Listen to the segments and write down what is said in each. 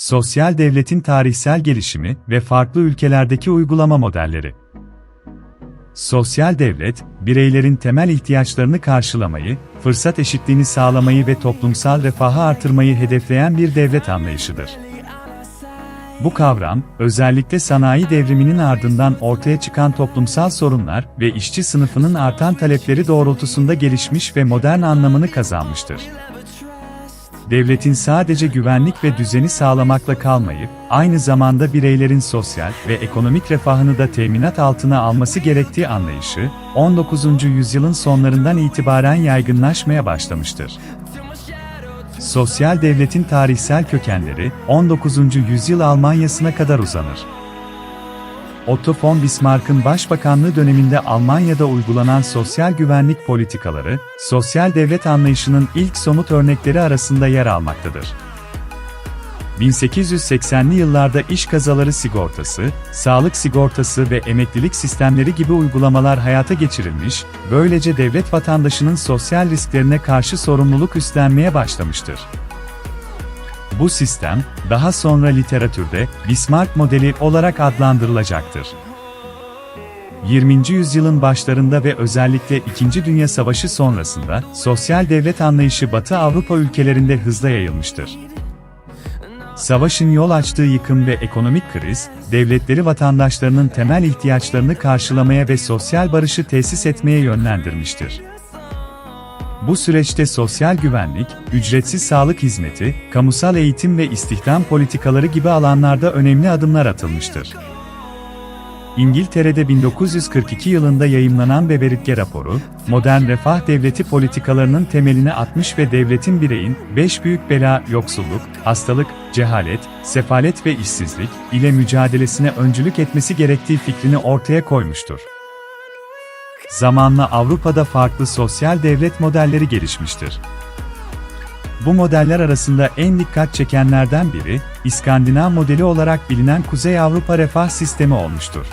Sosyal devletin tarihsel gelişimi ve farklı ülkelerdeki uygulama modelleri. Sosyal devlet, bireylerin temel ihtiyaçlarını karşılamayı, fırsat eşitliğini sağlamayı ve toplumsal refahı artırmayı hedefleyen bir devlet anlayışıdır. Bu kavram, özellikle sanayi devriminin ardından ortaya çıkan toplumsal sorunlar ve işçi sınıfının artan talepleri doğrultusunda gelişmiş ve modern anlamını kazanmıştır. Devletin sadece güvenlik ve düzeni sağlamakla kalmayıp, aynı zamanda bireylerin sosyal ve ekonomik refahını da teminat altına alması gerektiği anlayışı, 19. yüzyılın sonlarından itibaren yaygınlaşmaya başlamıştır. Sosyal devletin tarihsel kökenleri 19. yüzyıl Almanya'sına kadar uzanır. Otto von Bismarck'ın başbakanlığı döneminde Almanya'da uygulanan sosyal güvenlik politikaları, sosyal devlet anlayışının ilk somut örnekleri arasında yer almaktadır. 1880'li yıllarda iş kazaları sigortası, sağlık sigortası ve emeklilik sistemleri gibi uygulamalar hayata geçirilmiş, böylece devlet vatandaşının sosyal risklerine karşı sorumluluk üstlenmeye başlamıştır. Bu sistem, daha sonra literatürde Bismarck modeli olarak adlandırılacaktır. 20. yüzyılın başlarında ve özellikle İkinci Dünya Savaşı sonrasında sosyal devlet anlayışı Batı Avrupa ülkelerinde hızla yayılmıştır. Savaşın yol açtığı yıkım ve ekonomik kriz, devletleri vatandaşlarının temel ihtiyaçlarını karşılamaya ve sosyal barışı tesis etmeye yönlendirmiştir. Bu süreçte sosyal güvenlik, ücretsiz sağlık hizmeti, kamusal eğitim ve istihdam politikaları gibi alanlarda önemli adımlar atılmıştır. İngiltere'de 1942 yılında yayımlanan Beveridge raporu, modern refah devleti politikalarının temelini atmış ve devletin bireyin, beş büyük bela, yoksulluk, hastalık, cehalet, sefalet ve işsizlik ile mücadelesine öncülük etmesi gerektiği fikrini ortaya koymuştur. Zamanla Avrupa'da farklı sosyal devlet modelleri gelişmiştir. Bu modeller arasında en dikkat çekenlerden biri, İskandinav modeli olarak bilinen Kuzey Avrupa refah sistemi olmuştur.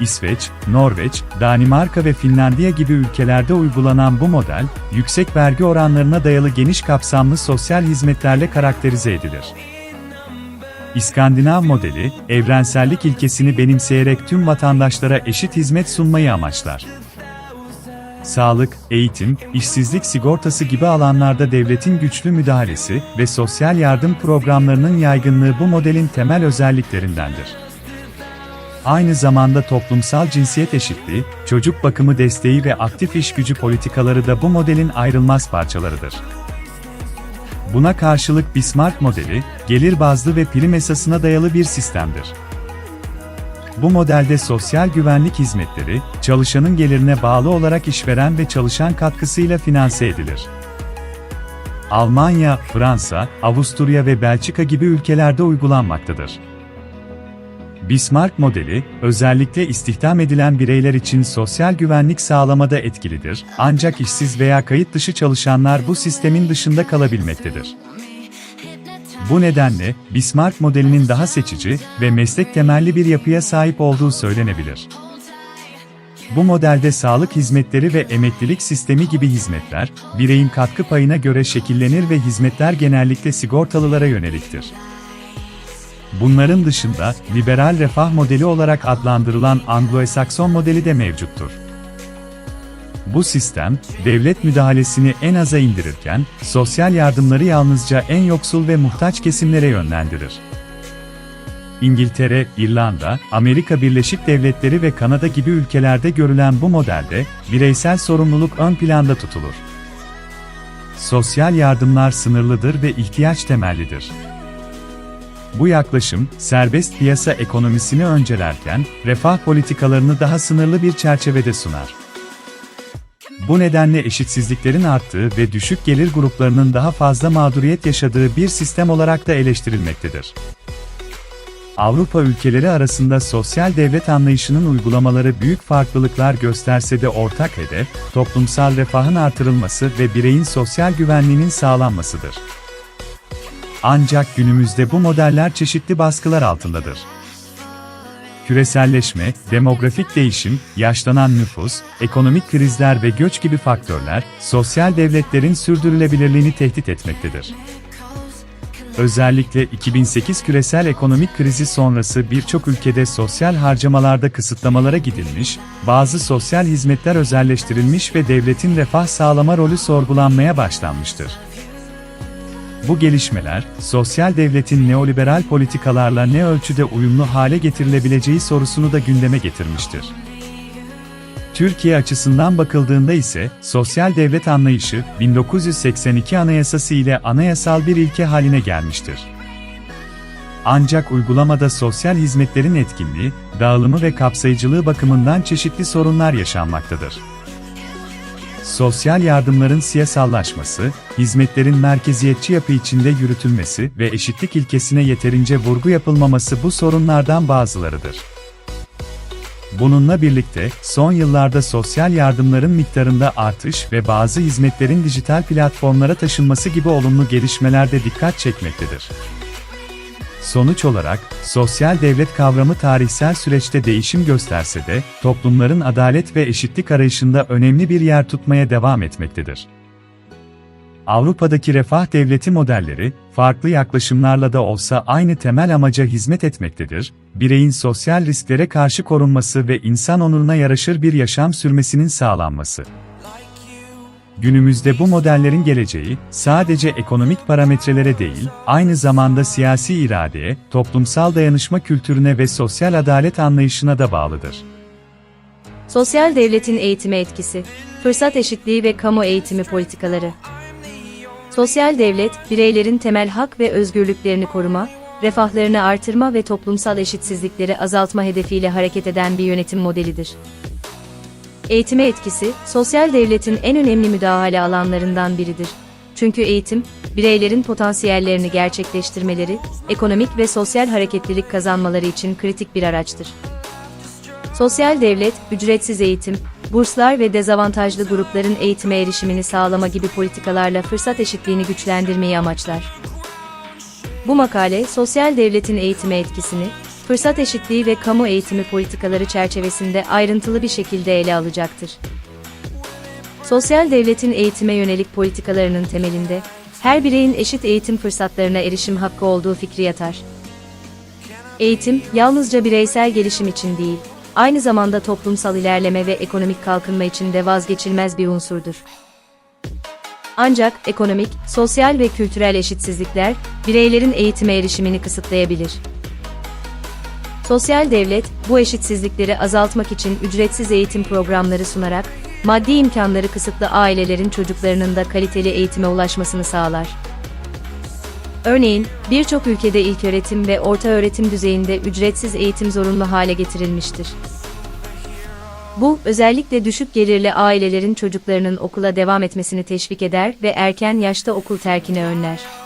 İsveç, Norveç, Danimarka ve Finlandiya gibi ülkelerde uygulanan bu model, yüksek vergi oranlarına dayalı geniş kapsamlı sosyal hizmetlerle karakterize edilir. İskandinav modeli, evrensellik ilkesini benimseyerek tüm vatandaşlara eşit hizmet sunmayı amaçlar. Sağlık, eğitim, işsizlik sigortası gibi alanlarda devletin güçlü müdahalesi ve sosyal yardım programlarının yaygınlığı bu modelin temel özelliklerindendir. Aynı zamanda toplumsal cinsiyet eşitliği, çocuk bakımı desteği ve aktif iş gücü politikaları da bu modelin ayrılmaz parçalarıdır. Buna karşılık Bismarck modeli, gelir bazlı ve prim esasına dayalı bir sistemdir. Bu modelde sosyal güvenlik hizmetleri, çalışanın gelirine bağlı olarak işveren ve çalışan katkısıyla finanse edilir. Almanya, Fransa, Avusturya ve Belçika gibi ülkelerde uygulanmaktadır. Bismarck modeli, özellikle istihdam edilen bireyler için sosyal güvenlik sağlamada etkilidir, ancak işsiz veya kayıt dışı çalışanlar bu sistemin dışında kalabilmektedir. Bu nedenle, Bismarck modelinin daha seçici ve meslek temelli bir yapıya sahip olduğu söylenebilir. Bu modelde sağlık hizmetleri ve emeklilik sistemi gibi hizmetler, bireyin katkı payına göre şekillenir ve hizmetler genellikle sigortalılara yöneliktir. Bunların dışında, liberal refah modeli olarak adlandırılan Anglo-Sakson modeli de mevcuttur. Bu sistem, devlet müdahalesini en aza indirirken, sosyal yardımları yalnızca en yoksul ve muhtaç kesimlere yönlendirir. İngiltere, İrlanda, Amerika Birleşik Devletleri ve Kanada gibi ülkelerde görülen bu modelde, bireysel sorumluluk ön planda tutulur. Sosyal yardımlar sınırlıdır ve ihtiyaç temellidir. Bu yaklaşım, serbest piyasa ekonomisini öncelerken, refah politikalarını daha sınırlı bir çerçevede sunar. Bu nedenle eşitsizliklerin arttığı ve düşük gelir gruplarının daha fazla mağduriyet yaşadığı bir sistem olarak da eleştirilmektedir. Avrupa ülkeleri arasında sosyal devlet anlayışının uygulamaları büyük farklılıklar gösterse de ortak hedef, toplumsal refahın artırılması ve bireyin sosyal güvenliğinin sağlanmasıdır. Ancak günümüzde bu modeller çeşitli baskılar altındadır. Küreselleşme, demografik değişim, yaşlanan nüfus, ekonomik krizler ve göç gibi faktörler, sosyal devletlerin sürdürülebilirliğini tehdit etmektedir. özellikle 2008 küresel ekonomik krizi sonrası birçok ülkede sosyal harcamalarda kısıtlamalara gidilmiş, bazı sosyal hizmetler özelleştirilmiş ve devletin refah sağlama rolü sorgulanmaya başlanmıştır. Bu gelişmeler, sosyal devletin neoliberal politikalarla ne ölçüde uyumlu hale getirilebileceği sorusunu da gündeme getirmiştir. Türkiye açısından bakıldığında ise, sosyal devlet anlayışı, 1982 Anayasası ile anayasal bir ilke haline gelmiştir. Ancak uygulamada sosyal hizmetlerin etkinliği, dağılımı ve kapsayıcılığı bakımından çeşitli sorunlar yaşanmaktadır. Sosyal yardımların siyasallaşması, hizmetlerin merkeziyetçi yapı içinde yürütülmesi ve eşitlik ilkesine yeterince vurgu yapılmaması bu sorunlardan bazılarıdır. Bununla birlikte, son yıllarda sosyal yardımların miktarında artış ve bazı hizmetlerin dijital platformlara taşınması gibi olumlu gelişmeler de dikkat çekmektedir. Sonuç olarak, sosyal devlet kavramı tarihsel süreçte değişim gösterse de, toplumların adalet ve eşitlik arayışında önemli bir yer tutmaya devam etmektedir. Avrupa'daki refah devleti modelleri, farklı yaklaşımlarla da olsa aynı temel amaca hizmet etmektedir, bireyin sosyal risklere karşı korunması ve insan onuruna yaraşır bir yaşam sürmesinin sağlanması. Günümüzde bu modellerin geleceği, sadece ekonomik parametrelere değil, aynı zamanda siyasi iradeye, toplumsal dayanışma kültürüne ve sosyal adalet anlayışına da bağlıdır. Sosyal devletin eğitime etkisi, fırsat eşitliği ve kamu eğitimi politikaları. Sosyal devlet, bireylerin temel hak ve özgürlüklerini koruma, refahlarını artırma ve toplumsal eşitsizlikleri azaltma hedefiyle hareket eden bir yönetim modelidir. Eğitime etkisi, sosyal devletin en önemli müdahale alanlarından biridir. Çünkü eğitim, bireylerin potansiyellerini gerçekleştirmeleri, ekonomik ve sosyal hareketlilik kazanmaları için kritik bir araçtır. Sosyal devlet, ücretsiz eğitim, burslar ve dezavantajlı grupların eğitime erişimini sağlama gibi politikalarla fırsat eşitliğini güçlendirmeyi amaçlar. Bu makale, sosyal devletin eğitime etkisini, fırsat eşitliği ve kamu eğitimi politikaları çerçevesinde ayrıntılı bir şekilde ele alacaktır. Sosyal devletin eğitime yönelik politikalarının temelinde, her bireyin eşit eğitim fırsatlarına erişim hakkı olduğu fikri yatar. Eğitim, yalnızca bireysel gelişim için değil, aynı zamanda toplumsal ilerleme ve ekonomik kalkınma için de vazgeçilmez bir unsurdur. Ancak ekonomik, sosyal ve kültürel eşitsizlikler bireylerin eğitime erişimini kısıtlayabilir. Sosyal devlet, bu eşitsizlikleri azaltmak için ücretsiz eğitim programları sunarak, maddi imkanları kısıtlı ailelerin çocuklarının da kaliteli eğitime ulaşmasını sağlar. Örneğin, birçok ülkede ilköğretim ve orta öğretim düzeyinde ücretsiz eğitim zorunlu hale getirilmiştir. Bu, özellikle düşük gelirli ailelerin çocuklarının okula devam etmesini teşvik eder ve erken yaşta okul terkini önler.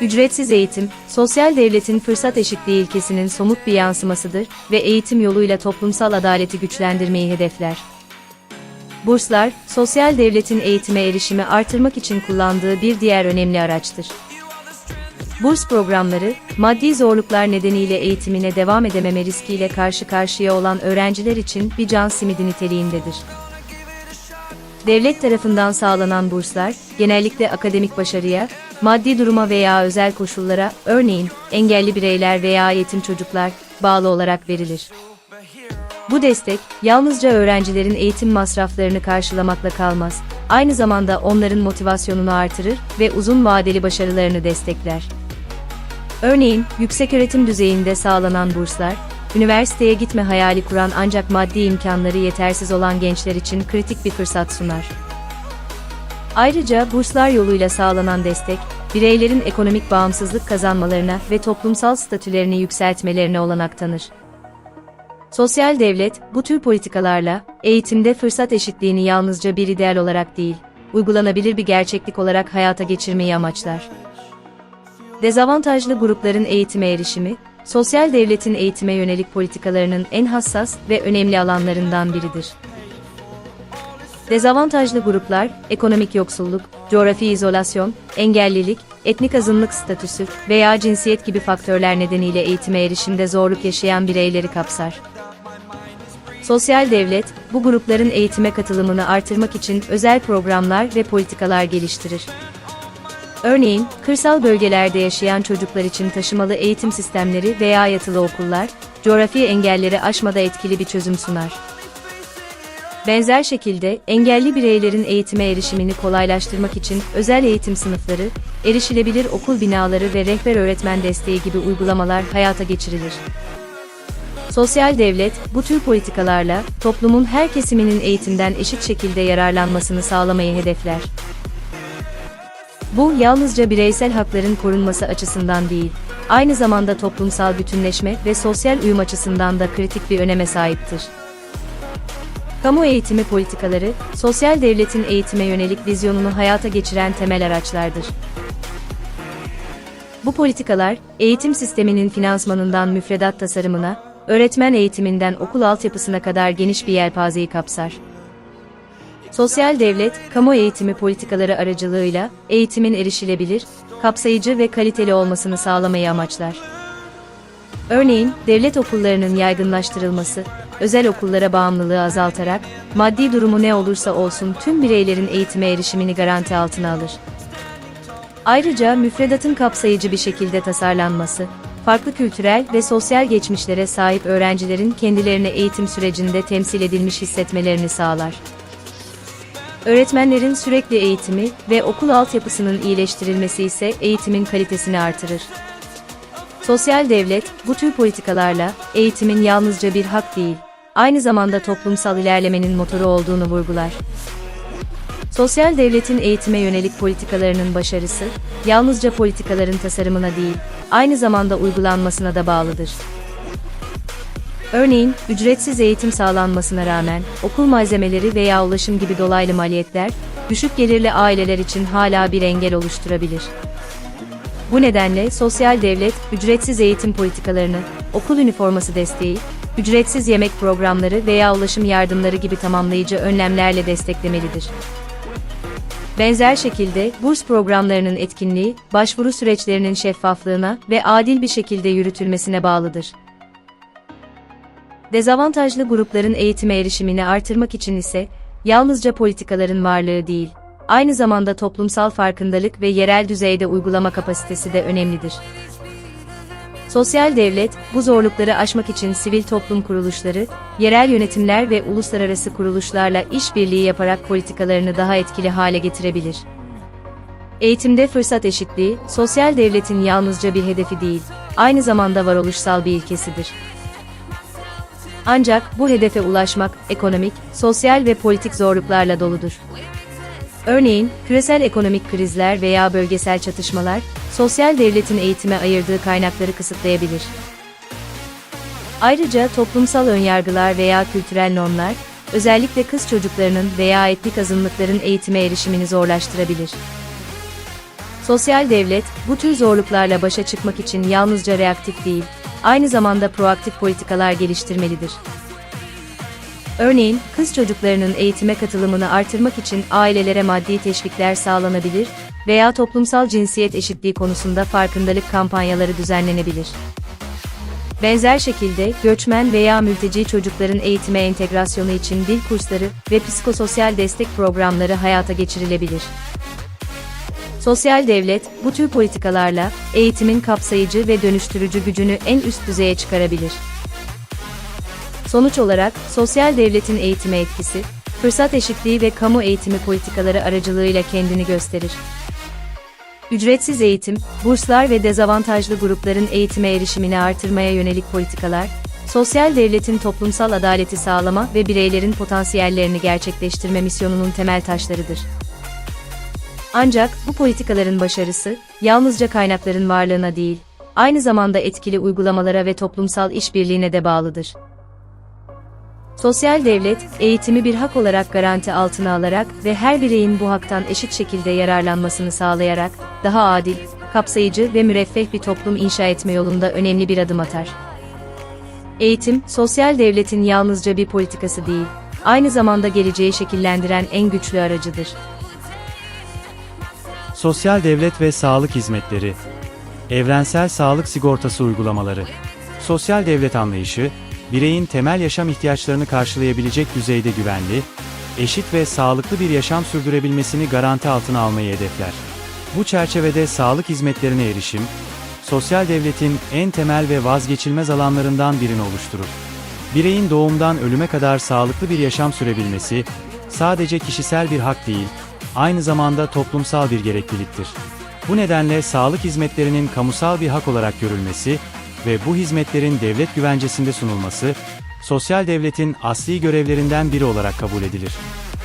Ücretsiz eğitim, sosyal devletin fırsat eşitliği ilkesinin somut bir yansımasıdır ve eğitim yoluyla toplumsal adaleti güçlendirmeyi hedefler. Burslar, sosyal devletin eğitime erişimi artırmak için kullandığı bir diğer önemli araçtır. Burs programları, maddi zorluklar nedeniyle eğitimine devam edememe riskiyle karşı karşıya olan öğrenciler için bir can simidi niteliğindedir. Devlet tarafından sağlanan burslar, genellikle akademik başarıya, maddi duruma veya özel koşullara, örneğin engelli bireyler veya yetim çocuklar, bağlı olarak verilir. Bu destek, yalnızca öğrencilerin eğitim masraflarını karşılamakla kalmaz, aynı zamanda onların motivasyonunu artırır ve uzun vadeli başarılarını destekler. Örneğin, yükseköğretim düzeyinde sağlanan burslar, üniversiteye gitme hayali kuran ancak maddi imkanları yetersiz olan gençler için kritik bir fırsat sunar. Ayrıca burslar yoluyla sağlanan destek, bireylerin ekonomik bağımsızlık kazanmalarına ve toplumsal statülerini yükseltmelerine olanak tanır. Sosyal devlet, bu tür politikalarla, eğitimde fırsat eşitliğini yalnızca bir ideal olarak değil, uygulanabilir bir gerçeklik olarak hayata geçirmeyi amaçlar. Dezavantajlı grupların eğitime erişimi, sosyal devletin eğitime yönelik politikalarının en hassas ve önemli alanlarından biridir. Dezavantajlı gruplar, ekonomik yoksulluk, coğrafi izolasyon, engellilik, etnik azınlık statüsü veya cinsiyet gibi faktörler nedeniyle eğitime erişimde zorluk yaşayan bireyleri kapsar. Sosyal devlet, bu grupların eğitime katılımını artırmak için özel programlar ve politikalar geliştirir. Örneğin, kırsal bölgelerde yaşayan çocuklar için taşımalı eğitim sistemleri veya yatılı okullar, coğrafi engelleri aşmada etkili bir çözüm sunar. Benzer şekilde, engelli bireylerin eğitime erişimini kolaylaştırmak için özel eğitim sınıfları, erişilebilir okul binaları ve rehber öğretmen desteği gibi uygulamalar hayata geçirilir. Sosyal devlet, bu tür politikalarla, toplumun her kesiminin eğitimden eşit şekilde yararlanmasını sağlamayı hedefler. Bu, yalnızca bireysel hakların korunması açısından değil, aynı zamanda toplumsal bütünleşme ve sosyal uyum açısından da kritik bir öneme sahiptir. Kamu eğitimi politikaları, sosyal devletin eğitime yönelik vizyonunu hayata geçiren temel araçlardır. Bu politikalar, eğitim sisteminin finansmanından müfredat tasarımına, öğretmen eğitiminden okul altyapısına kadar geniş bir yelpazeyi kapsar. Sosyal devlet, kamu eğitimi politikaları aracılığıyla eğitimin erişilebilir, kapsayıcı ve kaliteli olmasını sağlamayı amaçlar. Örneğin, devlet okullarının yaygınlaştırılması, özel okullara bağımlılığı azaltarak, maddi durumu ne olursa olsun tüm bireylerin eğitime erişimini garanti altına alır. Ayrıca müfredatın kapsayıcı bir şekilde tasarlanması, farklı kültürel ve sosyal geçmişlere sahip öğrencilerin kendilerini eğitim sürecinde temsil edilmiş hissetmelerini sağlar. Öğretmenlerin sürekli eğitimi ve okul altyapısının iyileştirilmesi ise eğitimin kalitesini artırır. Sosyal devlet, bu tür politikalarla, eğitimin yalnızca bir hak değil, aynı zamanda toplumsal ilerlemenin motoru olduğunu vurgular. Sosyal devletin eğitime yönelik politikalarının başarısı, yalnızca politikaların tasarımına değil, aynı zamanda uygulanmasına da bağlıdır. Örneğin, ücretsiz eğitim sağlanmasına rağmen, okul malzemeleri veya ulaşım gibi dolaylı maliyetler, düşük gelirli aileler için hala bir engel oluşturabilir. Bu nedenle sosyal devlet, ücretsiz eğitim politikalarını, okul üniforması desteği, ücretsiz yemek programları veya ulaşım yardımları gibi tamamlayıcı önlemlerle desteklemelidir. Benzer şekilde, burs programlarının etkinliği, başvuru süreçlerinin şeffaflığına ve adil bir şekilde yürütülmesine bağlıdır. Dezavantajlı grupların eğitime erişimini artırmak için ise, yalnızca politikaların varlığı değil, aynı zamanda toplumsal farkındalık ve yerel düzeyde uygulama kapasitesi de önemlidir. Sosyal devlet, bu zorlukları aşmak için sivil toplum kuruluşları, yerel yönetimler ve uluslararası kuruluşlarla işbirliği yaparak politikalarını daha etkili hale getirebilir. Eğitimde fırsat eşitliği, sosyal devletin yalnızca bir hedefi değil, aynı zamanda varoluşsal bir ilkesidir. Ancak bu hedefe ulaşmak ekonomik, sosyal ve politik zorluklarla doludur. Örneğin, küresel ekonomik krizler veya bölgesel çatışmalar, sosyal devletin eğitime ayırdığı kaynakları kısıtlayabilir. Ayrıca toplumsal önyargılar veya kültürel normlar, özellikle kız çocuklarının veya etnik azınlıkların eğitime erişimini zorlaştırabilir. Sosyal devlet, bu tür zorluklarla başa çıkmak için yalnızca reaktif değil, aynı zamanda proaktif politikalar geliştirmelidir. Örneğin, kız çocuklarının eğitime katılımını artırmak için ailelere maddi teşvikler sağlanabilir veya toplumsal cinsiyet eşitliği konusunda farkındalık kampanyaları düzenlenebilir. Benzer şekilde, göçmen veya mülteci çocukların eğitime entegrasyonu için dil kursları ve psikososyal destek programları hayata geçirilebilir. Sosyal devlet, bu tür politikalarla, eğitimin kapsayıcı ve dönüştürücü gücünü en üst düzeye çıkarabilir. Sonuç olarak, sosyal devletin eğitime etkisi, fırsat eşitliği ve kamu eğitimi politikaları aracılığıyla kendini gösterir. Ücretsiz eğitim, burslar ve dezavantajlı grupların eğitime erişimini artırmaya yönelik politikalar, sosyal devletin toplumsal adaleti sağlama ve bireylerin potansiyellerini gerçekleştirme misyonunun temel taşlarıdır. Ancak bu politikaların başarısı, yalnızca kaynakların varlığına değil, aynı zamanda etkili uygulamalara ve toplumsal işbirliğine de bağlıdır. Sosyal devlet, eğitimi bir hak olarak garanti altına alarak ve her bireyin bu haktan eşit şekilde yararlanmasını sağlayarak, daha adil, kapsayıcı ve müreffeh bir toplum inşa etme yolunda önemli bir adım atar. Eğitim, sosyal devletin yalnızca bir politikası değil, aynı zamanda geleceği şekillendiren en güçlü aracıdır. Sosyal devlet ve sağlık hizmetleri. Evrensel sağlık sigortası uygulamaları. Sosyal devlet anlayışı, bireyin temel yaşam ihtiyaçlarını karşılayabilecek düzeyde güvenli, eşit ve sağlıklı bir yaşam sürdürebilmesini garanti altına almayı hedefler. Bu çerçevede sağlık hizmetlerine erişim, sosyal devletin en temel ve vazgeçilmez alanlarından birini oluşturur. Bireyin doğumdan ölüme kadar sağlıklı bir yaşam sürebilmesi, sadece kişisel bir hak değil, aynı zamanda toplumsal bir gerekliliktir. Bu nedenle sağlık hizmetlerinin kamusal bir hak olarak görülmesi ve bu hizmetlerin devlet güvencesinde sunulması, sosyal devletin asli görevlerinden biri olarak kabul edilir.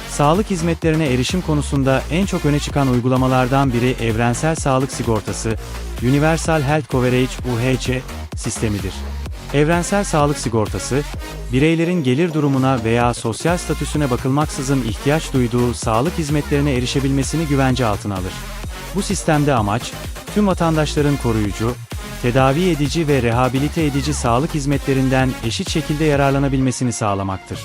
Sağlık hizmetlerine erişim konusunda en çok öne çıkan uygulamalardan biri Evrensel Sağlık Sigortası, Universal Health Coverage UHC sistemidir. Evrensel Sağlık Sigortası, bireylerin gelir durumuna veya sosyal statüsüne bakılmaksızın ihtiyaç duyduğu sağlık hizmetlerine erişebilmesini güvence altına alır. Bu sistemde amaç, tüm vatandaşların koruyucu, tedavi edici ve rehabilite edici sağlık hizmetlerinden eşit şekilde yararlanabilmesini sağlamaktır.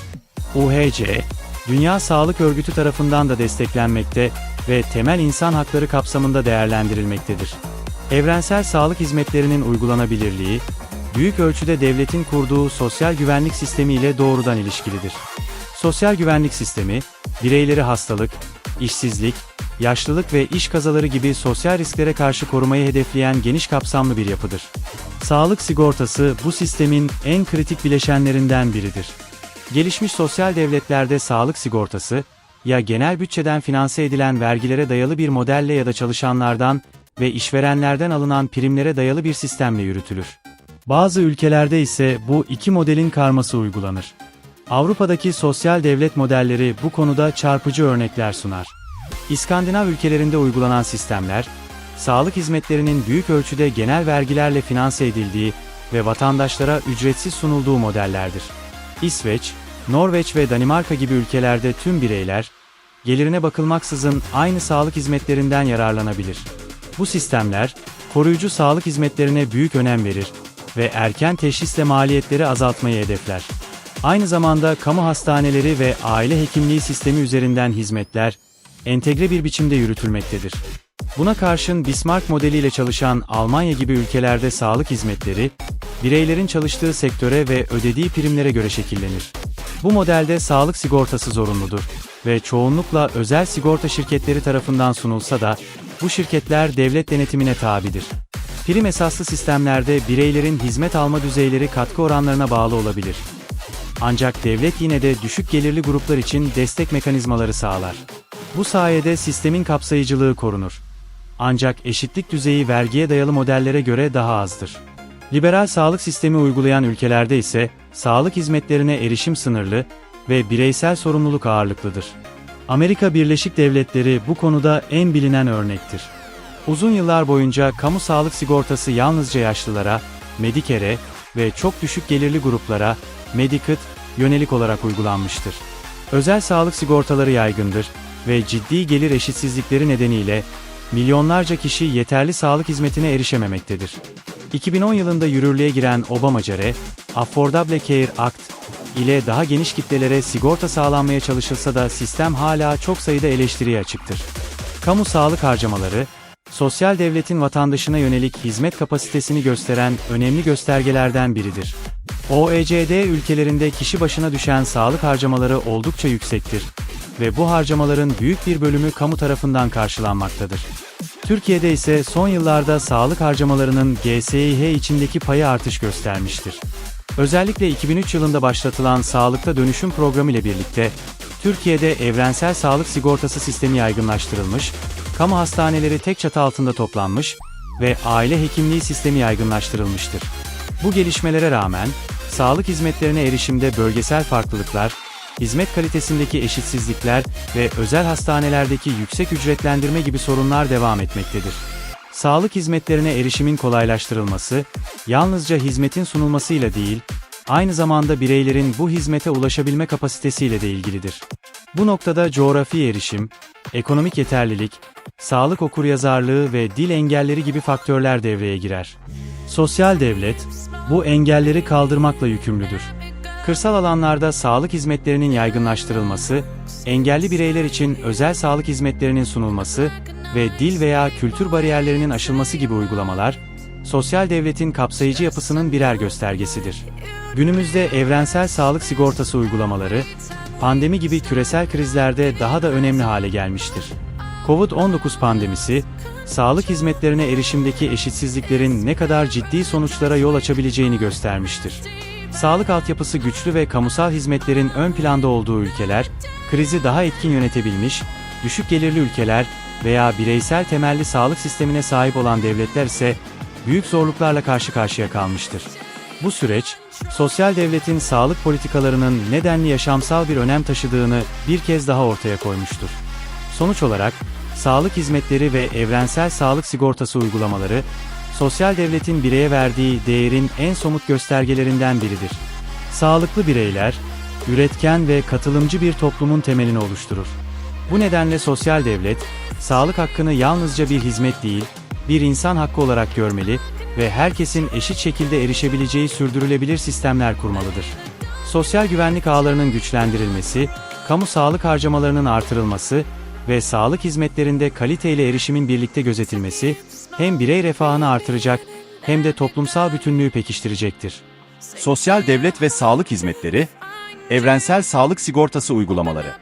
UHC, Dünya Sağlık Örgütü tarafından da desteklenmekte ve temel insan hakları kapsamında değerlendirilmektedir. Evrensel sağlık hizmetlerinin uygulanabilirliği, büyük ölçüde devletin kurduğu sosyal güvenlik sistemi ile doğrudan ilişkilidir. Sosyal güvenlik sistemi, bireyleri hastalık, işsizlik, yaşlılık ve iş kazaları gibi sosyal risklere karşı korumayı hedefleyen geniş kapsamlı bir yapıdır. Sağlık sigortası bu sistemin en kritik bileşenlerinden biridir. Gelişmiş sosyal devletlerde sağlık sigortası, ya genel bütçeden finanse edilen vergilere dayalı bir modelle ya da çalışanlardan ve işverenlerden alınan primlere dayalı bir sistemle yürütülür. Bazı ülkelerde ise bu iki modelin karması uygulanır. Avrupa'daki sosyal devlet modelleri bu konuda çarpıcı örnekler sunar. İskandinav ülkelerinde uygulanan sistemler, sağlık hizmetlerinin büyük ölçüde genel vergilerle finanse edildiği ve vatandaşlara ücretsiz sunulduğu modellerdir. İsveç, Norveç ve Danimarka gibi ülkelerde tüm bireyler, gelirine bakılmaksızın aynı sağlık hizmetlerinden yararlanabilir. Bu sistemler, koruyucu sağlık hizmetlerine büyük önem verir ve erken teşhisle maliyetleri azaltmayı hedefler. Aynı zamanda kamu hastaneleri ve aile hekimliği sistemi üzerinden hizmetler, entegre bir biçimde yürütülmektedir. Buna karşın Bismarck modeliyle çalışan Almanya gibi ülkelerde sağlık hizmetleri, bireylerin çalıştığı sektöre ve ödediği primlere göre şekillenir. Bu modelde sağlık sigortası zorunludur ve çoğunlukla özel sigorta şirketleri tarafından sunulsa da, bu şirketler devlet denetimine tabidir. Prim esaslı sistemlerde bireylerin hizmet alma düzeyleri katkı oranlarına bağlı olabilir. Ancak devlet yine de düşük gelirli gruplar için destek mekanizmaları sağlar. Bu sayede sistemin kapsayıcılığı korunur. Ancak eşitlik düzeyi vergiye dayalı modellere göre daha azdır. Liberal sağlık sistemi uygulayan ülkelerde ise sağlık hizmetlerine erişim sınırlı ve bireysel sorumluluk ağırlıklıdır. Amerika Birleşik Devletleri bu konuda en bilinen örnektir. Uzun yıllar boyunca kamu sağlık sigortası yalnızca yaşlılara, Medicare'e ve çok düşük gelirli gruplara, Medicaid, yönelik olarak uygulanmıştır. Özel sağlık sigortaları yaygındır ve ciddi gelir eşitsizlikleri nedeniyle milyonlarca kişi yeterli sağlık hizmetine erişememektedir. 2010 yılında yürürlüğe giren Obamacare, Affordable Care Act ile daha geniş kitlelere sigorta sağlanmaya çalışılsa da sistem hala çok sayıda eleştiriye açıktır. Kamu sağlık harcamaları, sosyal devletin vatandaşına yönelik hizmet kapasitesini gösteren önemli göstergelerden biridir. OECD ülkelerinde kişi başına düşen sağlık harcamaları oldukça yüksektir ve bu harcamaların büyük bir bölümü kamu tarafından karşılanmaktadır. Türkiye'de ise son yıllarda sağlık harcamalarının GSİH içindeki payı artış göstermiştir. Özellikle 2003 yılında başlatılan Sağlıkta Dönüşüm Programı ile birlikte, Türkiye'de evrensel sağlık sigortası sistemi yaygınlaştırılmış, kamu hastaneleri tek çatı altında toplanmış ve aile hekimliği sistemi yaygınlaştırılmıştır. Bu gelişmelere rağmen, sağlık hizmetlerine erişimde bölgesel farklılıklar, hizmet kalitesindeki eşitsizlikler ve özel hastanelerdeki yüksek ücretlendirme gibi sorunlar devam etmektedir. Sağlık hizmetlerine erişimin kolaylaştırılması, yalnızca hizmetin sunulmasıyla değil, aynı zamanda bireylerin bu hizmete ulaşabilme kapasitesiyle de ilgilidir. Bu noktada coğrafi erişim, ekonomik yeterlilik, sağlık okuryazarlığı ve dil engelleri gibi faktörler devreye girer. Sosyal devlet, bu engelleri kaldırmakla yükümlüdür. Kırsal alanlarda sağlık hizmetlerinin yaygınlaştırılması, engelli bireyler için özel sağlık hizmetlerinin sunulması ve dil veya kültür bariyerlerinin aşılması gibi uygulamalar, sosyal devletin kapsayıcı yapısının birer göstergesidir. Günümüzde evrensel sağlık sigortası uygulamaları, pandemi gibi küresel krizlerde daha da önemli hale gelmiştir. Covid-19 pandemisi, sağlık hizmetlerine erişimdeki eşitsizliklerin ne kadar ciddi sonuçlara yol açabileceğini göstermiştir. Sağlık altyapısı güçlü ve kamusal hizmetlerin ön planda olduğu ülkeler, krizi daha etkin yönetebilmiş, düşük gelirli ülkeler veya bireysel temelli sağlık sistemine sahip olan devletler ise büyük zorluklarla karşı karşıya kalmıştır. Bu süreç, sosyal devletin sağlık politikalarının nedenli yaşamsal bir önem taşıdığını bir kez daha ortaya koymuştur. Sonuç olarak, sağlık hizmetleri ve evrensel sağlık sigortası uygulamaları, sosyal devletin bireye verdiği değerin en somut göstergelerinden biridir. Sağlıklı bireyler, üretken ve katılımcı bir toplumun temelini oluşturur. Bu nedenle sosyal devlet, sağlık hakkını yalnızca bir hizmet değil, bir insan hakkı olarak görmeli ve herkesin eşit şekilde erişebileceği sürdürülebilir sistemler kurmalıdır. Sosyal güvenlik ağlarının güçlendirilmesi, kamu sağlık harcamalarının artırılması ve sağlık hizmetlerinde kaliteyle erişimin birlikte gözetilmesi, hem birey refahını artıracak hem de toplumsal bütünlüğü pekiştirecektir. Sosyal devlet ve sağlık hizmetleri, evrensel sağlık sigortası uygulamaları.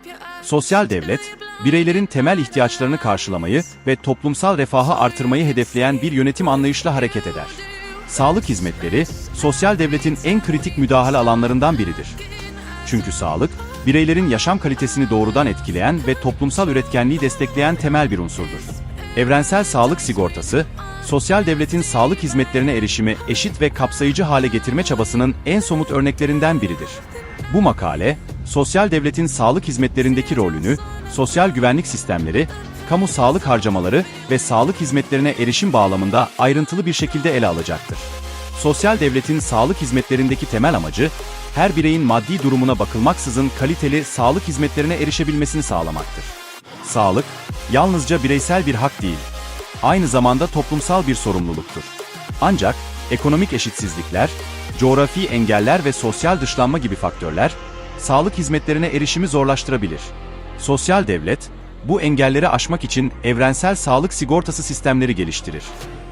Sosyal devlet, bireylerin temel ihtiyaçlarını karşılamayı ve toplumsal refahı artırmayı hedefleyen bir yönetim anlayışla hareket eder. Sağlık hizmetleri, sosyal devletin en kritik müdahale alanlarından biridir. Çünkü sağlık, bireylerin yaşam kalitesini doğrudan etkileyen ve toplumsal üretkenliği destekleyen temel bir unsurdur. Evrensel sağlık sigortası, sosyal devletin sağlık hizmetlerine erişimi eşit ve kapsayıcı hale getirme çabasının en somut örneklerinden biridir. Bu makale, sosyal devletin sağlık hizmetlerindeki rolünü, sosyal güvenlik sistemleri, kamu sağlık harcamaları ve sağlık hizmetlerine erişim bağlamında ayrıntılı bir şekilde ele alacaktır. Sosyal devletin sağlık hizmetlerindeki temel amacı, her bireyin maddi durumuna bakılmaksızın kaliteli sağlık hizmetlerine erişebilmesini sağlamaktır. Sağlık, yalnızca bireysel bir hak değil, aynı zamanda toplumsal bir sorumluluktur. Ancak ekonomik eşitsizlikler, coğrafi engeller ve sosyal dışlanma gibi faktörler, sağlık hizmetlerine erişimi zorlaştırabilir. Sosyal devlet, bu engelleri aşmak için evrensel sağlık sigortası sistemleri geliştirir.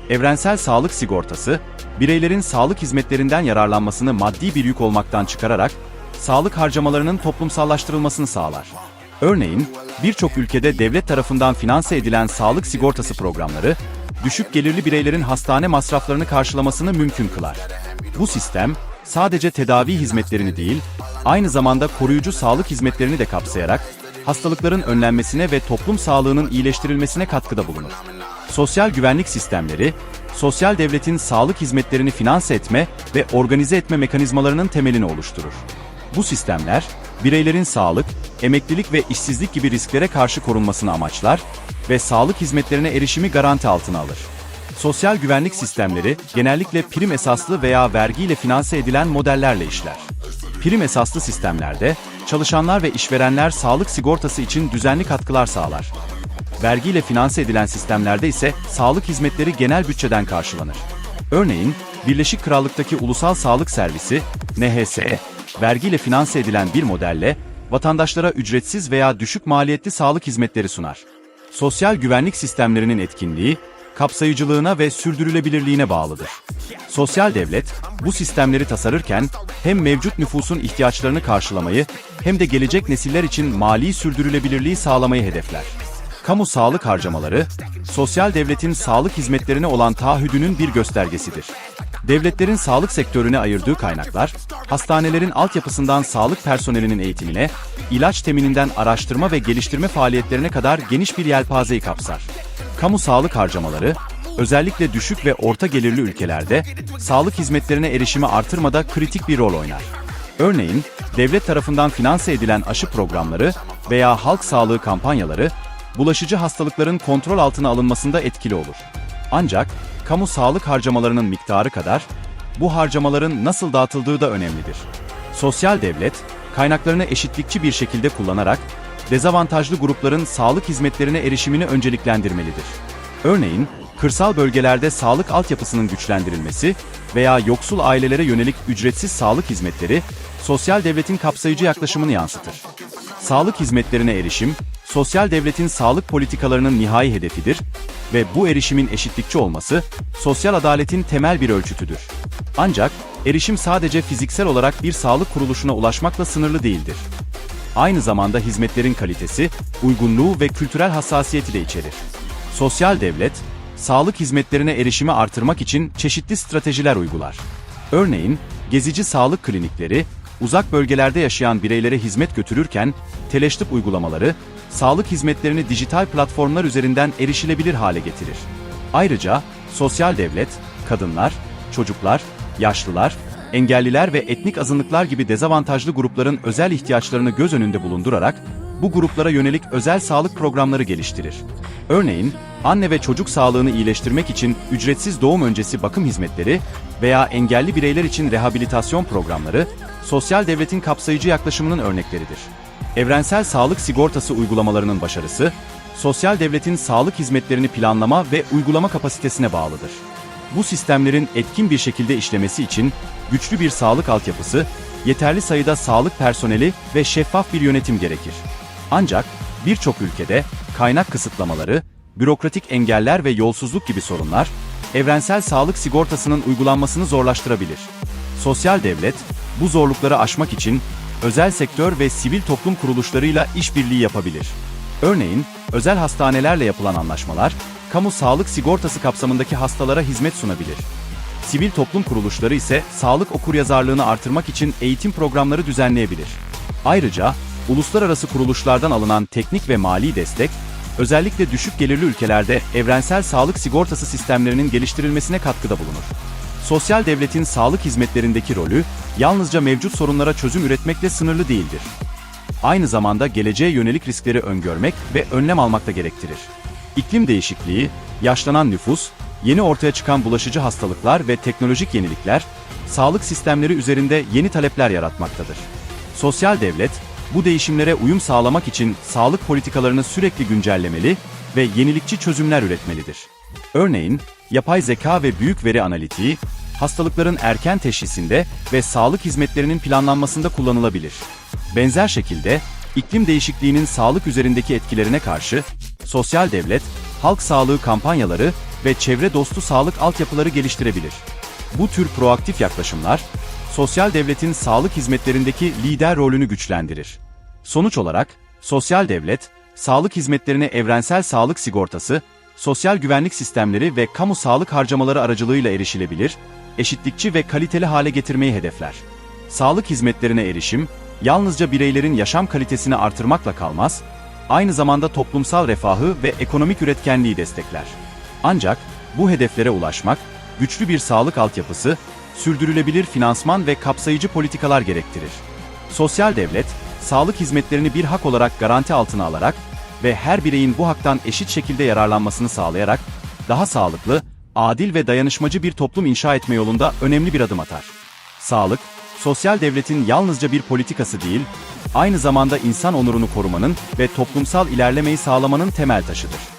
Evrensel sağlık sigortası, bireylerin sağlık hizmetlerinden yararlanmasını maddi bir yük olmaktan çıkararak, sağlık harcamalarının toplumsallaştırılmasını sağlar. Örneğin, birçok ülkede devlet tarafından finanse edilen sağlık sigortası programları, düşük gelirli bireylerin hastane masraflarını karşılamasını mümkün kılar. Bu sistem, sadece tedavi hizmetlerini değil, aynı zamanda koruyucu sağlık hizmetlerini de kapsayarak, hastalıkların önlenmesine ve toplum sağlığının iyileştirilmesine katkıda bulunur. Sosyal güvenlik sistemleri, sosyal devletin sağlık hizmetlerini finanse etme ve organize etme mekanizmalarının temelini oluşturur. Bu sistemler, bireylerin sağlık, emeklilik ve işsizlik gibi risklere karşı korunmasını amaçlar ve sağlık hizmetlerine erişimi garanti altına alır. Sosyal güvenlik sistemleri genellikle prim esaslı veya vergiyle finanse edilen modellerle işler. Prim esaslı sistemlerde çalışanlar ve işverenler sağlık sigortası için düzenli katkılar sağlar. Vergiyle finanse edilen sistemlerde ise sağlık hizmetleri genel bütçeden karşılanır. Örneğin, Birleşik Krallık'taki Ulusal Sağlık Servisi, NHS, vergiyle finanse edilen bir modelle vatandaşlara ücretsiz veya düşük maliyetli sağlık hizmetleri sunar. Sosyal güvenlik sistemlerinin etkinliği, kapsayıcılığına ve sürdürülebilirliğine bağlıdır. Sosyal devlet, bu sistemleri tasarırken hem mevcut nüfusun ihtiyaçlarını karşılamayı hem de gelecek nesiller için mali sürdürülebilirliği sağlamayı hedefler. Kamu sağlık harcamaları, sosyal devletin sağlık hizmetlerine olan taahhüdünün bir göstergesidir. Devletlerin sağlık sektörüne ayırdığı kaynaklar, hastanelerin altyapısından sağlık personelinin eğitimine, ilaç temininden araştırma ve geliştirme faaliyetlerine kadar geniş bir yelpazeyi kapsar. Kamu sağlık harcamaları, özellikle düşük ve orta gelirli ülkelerde sağlık hizmetlerine erişimi artırmada kritik bir rol oynar. Örneğin, devlet tarafından finanse edilen aşı programları veya halk sağlığı kampanyaları, bulaşıcı hastalıkların kontrol altına alınmasında etkili olur. Ancak, kamu sağlık harcamalarının miktarı kadar, bu harcamaların nasıl dağıtıldığı da önemlidir. Sosyal devlet, kaynaklarını eşitlikçi bir şekilde kullanarak, dezavantajlı grupların sağlık hizmetlerine erişimini önceliklendirmelidir. Örneğin, kırsal bölgelerde sağlık altyapısının güçlendirilmesi veya yoksul ailelere yönelik ücretsiz sağlık hizmetleri, sosyal devletin kapsayıcı yaklaşımını yansıtır. Sağlık hizmetlerine erişim, sosyal devletin sağlık politikalarının nihai hedefidir ve bu erişimin eşitlikçi olması, sosyal adaletin temel bir ölçütüdür. Ancak, erişim sadece fiziksel olarak bir sağlık kuruluşuna ulaşmakla sınırlı değildir. Aynı zamanda hizmetlerin kalitesi, uygunluğu ve kültürel hassasiyeti de içerir. Sosyal devlet, sağlık hizmetlerine erişimi artırmak için çeşitli stratejiler uygular. Örneğin, gezici sağlık klinikleri, uzak bölgelerde yaşayan bireylere hizmet götürürken, teleştip uygulamaları, sağlık hizmetlerini dijital platformlar üzerinden erişilebilir hale getirir. Ayrıca, sosyal devlet, kadınlar, çocuklar, yaşlılar, engelliler ve etnik azınlıklar gibi dezavantajlı grupların özel ihtiyaçlarını göz önünde bulundurarak, bu gruplara yönelik özel sağlık programları geliştirir. Örneğin, anne ve çocuk sağlığını iyileştirmek için ücretsiz doğum öncesi bakım hizmetleri veya engelli bireyler için rehabilitasyon programları, sosyal devletin kapsayıcı yaklaşımının örnekleridir. Evrensel sağlık sigortası uygulamalarının başarısı, sosyal devletin sağlık hizmetlerini planlama ve uygulama kapasitesine bağlıdır. Bu sistemlerin etkin bir şekilde işlemesi için güçlü bir sağlık altyapısı, yeterli sayıda sağlık personeli ve şeffaf bir yönetim gerekir. Ancak birçok ülkede kaynak kısıtlamaları, bürokratik engeller ve yolsuzluk gibi sorunlar, evrensel sağlık sigortasının uygulanmasını zorlaştırabilir. Sosyal devlet, bu zorlukları aşmak için özel sektör ve sivil toplum kuruluşlarıyla işbirliği yapabilir. Örneğin, özel hastanelerle yapılan anlaşmalar, kamu sağlık sigortası kapsamındaki hastalara hizmet sunabilir. Sivil toplum kuruluşları ise sağlık okuryazarlığını artırmak için eğitim programları düzenleyebilir. Ayrıca, uluslararası kuruluşlardan alınan teknik ve mali destek, özellikle düşük gelirli ülkelerde evrensel sağlık sigortası sistemlerinin geliştirilmesine katkıda bulunur. Sosyal devletin sağlık hizmetlerindeki rolü, yalnızca mevcut sorunlara çözüm üretmekle sınırlı değildir. Aynı zamanda geleceğe yönelik riskleri öngörmek ve önlem almak da gerektirir. İklim değişikliği, yaşlanan nüfus, yeni ortaya çıkan bulaşıcı hastalıklar ve teknolojik yenilikler, sağlık sistemleri üzerinde yeni talepler yaratmaktadır. Sosyal devlet, bu değişimlere uyum sağlamak için sağlık politikalarını sürekli güncellemeli ve yenilikçi çözümler üretmelidir. Örneğin, yapay zeka ve büyük veri analitiği, hastalıkların erken teşhisinde ve sağlık hizmetlerinin planlanmasında kullanılabilir. Benzer şekilde, iklim değişikliğinin sağlık üzerindeki etkilerine karşı, sosyal devlet, halk sağlığı kampanyaları ve çevre dostu sağlık altyapıları geliştirebilir. Bu tür proaktif yaklaşımlar, sosyal devletin sağlık hizmetlerindeki lider rolünü güçlendirir. Sonuç olarak, sosyal devlet, sağlık hizmetlerine evrensel sağlık sigortası, sosyal güvenlik sistemleri ve kamu sağlık harcamaları aracılığıyla erişilebilir, eşitlikçi ve kaliteli hale getirmeyi hedefler. Sağlık hizmetlerine erişim, yalnızca bireylerin yaşam kalitesini artırmakla kalmaz, aynı zamanda toplumsal refahı ve ekonomik üretkenliği destekler. Ancak bu hedeflere ulaşmak, güçlü bir sağlık altyapısı, sürdürülebilir finansman ve kapsayıcı politikalar gerektirir. Sosyal devlet, sağlık hizmetlerini bir hak olarak garanti altına alarak ve her bireyin bu haktan eşit şekilde yararlanmasını sağlayarak daha sağlıklı, adil ve dayanışmacı bir toplum inşa etme yolunda önemli bir adım atar. Sağlık, sosyal devletin yalnızca bir politikası değil, aynı zamanda insan onurunu korumanın ve toplumsal ilerlemeyi sağlamanın temel taşıdır.